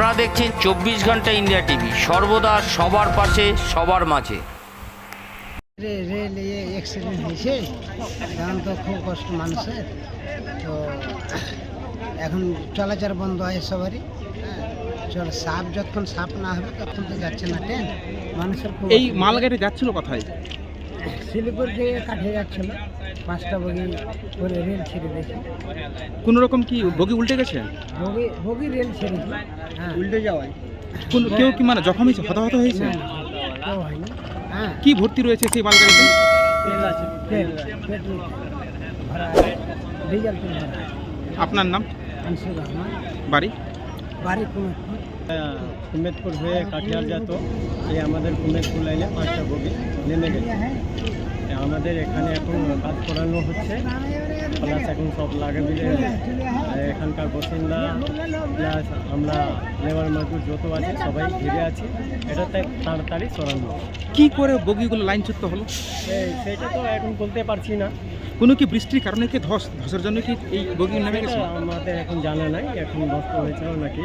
আপনারা দেখছেন চব্বিশ ঘণ্টা ইন্ডিয়া টিভি। সর্বদা সবার পাশে সবার মাঝে। রে রেল ইয়ে অ্যাক্সিডেন্ট হয়েছে? এখন তো খুব কষ্ট মানুষের। তো এখন চলাচল বন্ধ হয় সবারই। হ্যাঁ, চল সাপ যতক্ষণ সাপ না হবে ততক্ষণ তো যাচ্ছে না ট্রেন। মানুষের এই মালগাড়ি যাচ্ছিল কোথায়? শিলিগুড়ি থেকে কাঠে যাচ্ছিল পাঁচটা বগি করে রেল ছেড়ে দেখি কোন রকম কি বগি উল্টে গেছে? বগি বগি রেল ছেড়েছি হ্যাঁ। উল্টে যাওয়ায়। কোন কেউ কি মানে জখম হয়েছে হতাহত হয়েছে? কেউ হয়নি। হ্যাঁ। কি ভর্তি রয়েছে সেই মালগাড়িতে? তেল আছে তেল পেট্রোল ভরা ডিজেল তেল ভরা আপনার নাম? আনসুর রহমান। বাড়ি? বাড়ি কুমেদপুর হয়ে কাঠিয়াল যেত এই আমাদের কুমেদপুর লাইনে পাঁচটা বগি নেমে গেছে। আমাদের এখানে এখন কাজ করানো হচ্ছে। প্লাস এখন সব লাগে মিলে এখানকার বাসিন্দা প্লাস আমরা লেবার মজদুর যত আছে সবাই ঘিরে আছি। এটাতে তাড়াতাড়ি সরানো কি করে বগিগুলো লাইন লাইনচ্যুত হলো? সেটা তো এখন বলতে পারছি না। কোনো কি বৃষ্টির কারণে কি ধস ধসের জন্য কি এই বগি নেমে গেছে? আমাদের এখন জানা নাই এখন নষ্ট হয়েছিল নাকি।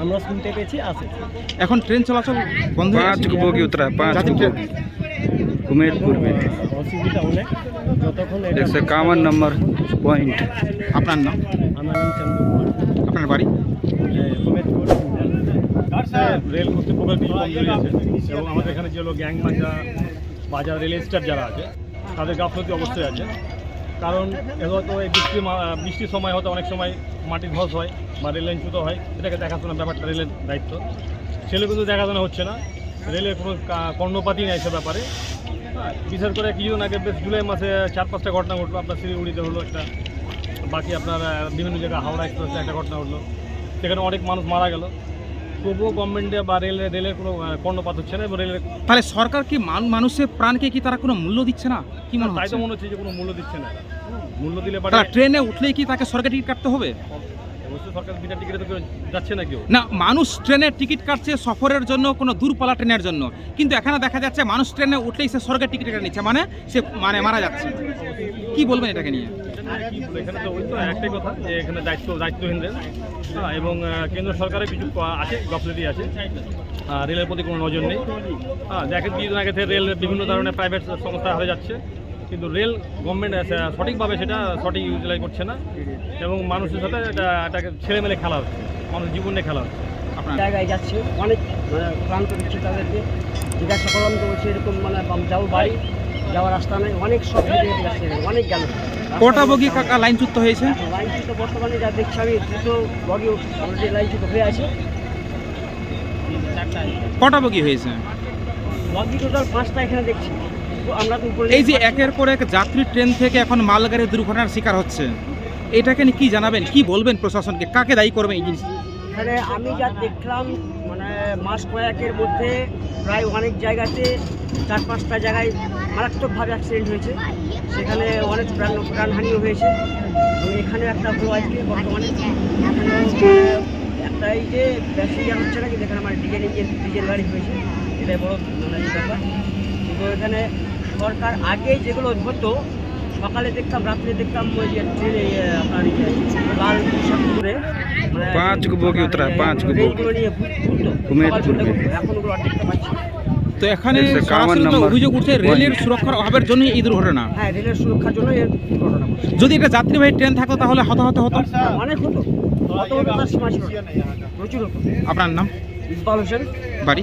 আমরা শুনতে পেয়েছি আছে এখন ট্রেন চলাচল বন্ধ পাঁচ বগি উতরা পাঁচ কুমেরপুর মে অসুবিধা হলে যতক্ষণ একশো একাবন নম্বর পয়েন্ট। আপনার নাম? আমার নাম চন্দ্র আপনার বাড়ি? কুমেরপুর রেল কর্তৃপক্ষের কিছু কমজোরি আছে আমাদের এখানে যে লোক গ্যাং বাজার রেল স্টাফ যারা আছে তাদের গাফলতি অবশ্যই আছে। কারণ হয়তো এই বৃষ্টি বৃষ্টির সময় হয়তো অনেক সময় মাটির ধস হয় বা রেল লাইন চ্যুত হয়। সেটাকে দেখাশোনার ব্যাপারটা রেলের দায়িত্ব। সেগুলো কিন্তু দেখাশোনা হচ্ছে না। রেলের কোনো কা- কর্ণপাতই নেই সে ব্যাপারে। বিশেষ করে কিছুদিন আগে বেশ জুলাই মাসে চার পাঁচটা ঘটনা ঘটলো। আপনার শিলিগুড়িতে হলো একটা, বাকি আপনার বিভিন্ন জায়গায় হাওড়া এক্সপ্রেসে একটা ঘটনা ঘটলো। সেখানে অনেক মানুষ মারা গেল। তবুও গভর্নমেন্টে বা রেলের রেলের কোনো কর্ণপাত হচ্ছে না এবং রেলের তাহলে সরকার কি মান- মানুষের প্রাণকে কি তারা কোনো মূল্য দিচ্ছে না? কি মনে তাই হচ্ছে? তো মনে হচ্ছে যে কোনো মূল্য দিচ্ছে না। মূল্য দিলে ট্রেনে উঠলেই কি তাকে সরকারি টিকিট কাটতে হবে? না মানুষ ট্রেনের টিকিট কাটছে সফরের জন্য কোনো দূরপাল্লা ট্রেনের জন্য। কিন্তু এখানে দেখা যাচ্ছে মানুষ ট্রেনে উঠলেই সে সরকারি টিকিট কেটে নিচ্ছে মানে সে মানে মারা যাচ্ছে। কি বলবেন এটাকে নিয়ে? এখানে তো ওই তো একটাই কথা যে এখানে দায়িত্ব দায়িত্বহীনদের। হ্যাঁ, এবং কেন্দ্র সরকারের কিছু আছে গফলতি আছে। রেলের প্রতি কোনো নজর নেই। হ্যাঁ দেখেন কিছুদিন আগে থেকে রেল বিভিন্ন ধরনের প্রাইভেট সংস্থা হয়ে যাচ্ছে। কিন্তু রেল গভর্নমেন্ট সঠিকভাবে সেটা সঠিক ইউটিলাইজ করছে না। এবং মানুষের সাথে এটা এটাকে ছেলেমেলে খেলা হচ্ছে মানুষ জীবন নিয়ে খেলা হচ্ছে। জায়গায় যাচ্ছে অনেক মানে ক্লান্ত দিচ্ছে তাদেরকে। জিজ্ঞাসা করলাম তো বলছে এরকম মানে যাব বাড়ি যাওয়ার রাস্তা নেই। অনেক সব যাচ্ছে অনেক গেল। কটা বগি কাকা লাইনচ্যুত হয়েছে? লাইনটি তো বর্তমানে যা দেখছি আমি দুটো বগি অলরেডি লাইনচ্যুত হয়ে আছে। কটা বগি হয়েছে? বগি টোটাল পাঁচটা এখানে দেখছি। আমরা তো এই যে একের পর এক যাত্রী ট্রেন থেকে এখন মালগাড়ি দুর্ঘটনার শিকার হচ্ছে। এটাকে কি জানাবেন? কি বলবেন প্রশাসনকে? কাকে দায়ী করবেন এই জিনিস এখানে আমি যা দেখলাম মানে মাস কয়েকের মধ্যে প্রায় অনেক জায়গাতে চার পাঁচটা জায়গায় মারাত্মকভাবে অ্যাক্সিডেন্ট হয়েছে। সেখানে অনেক প্রাণ প্রাণহানিও হয়েছে। তো এখানে একটা হলো আজকে বর্তমানে। এখানে একটা এই যে প্যাসেঞ্জার হচ্ছে না কিন্তু এখানে আমার ডিজেল ইঞ্জিন ডিজেল গাড়ি হয়েছে। এটাই বড় মানে ব্যাপার। কিন্তু এখানে সরকার আগে যেগুলো হতো সকালে দেখতাম রাত্রে দেখতাম ওই যে ট্রেনে আপনার ইয়ে লাল পোশাক পরে মানে পাঁচ গো বগি উতরা, পাঁচ গো বগি। ট্রেনগুলো নিয়ে ঘুরতো। কুমেদপুর সকাল সন্ধ্যা में। ঘুরতো। এখন ওগুলো দেখতে পাচ্ছি তো এখানে অভিযোগ উঠছে রেলের সুরক্ষার অভাবের জন্যই এই দুর্ঘটনা। হ্যাঁ রেলের সুরক্ষার জন্য এর ঘটনা যদি এটা যাত্রীবাহী ট্রেন থাকতো তাহলে হতাহত হতো? অনেক হতো। কত হতো হতো। আপনার নাম? ইকবাল হোসেন। বাড়ি?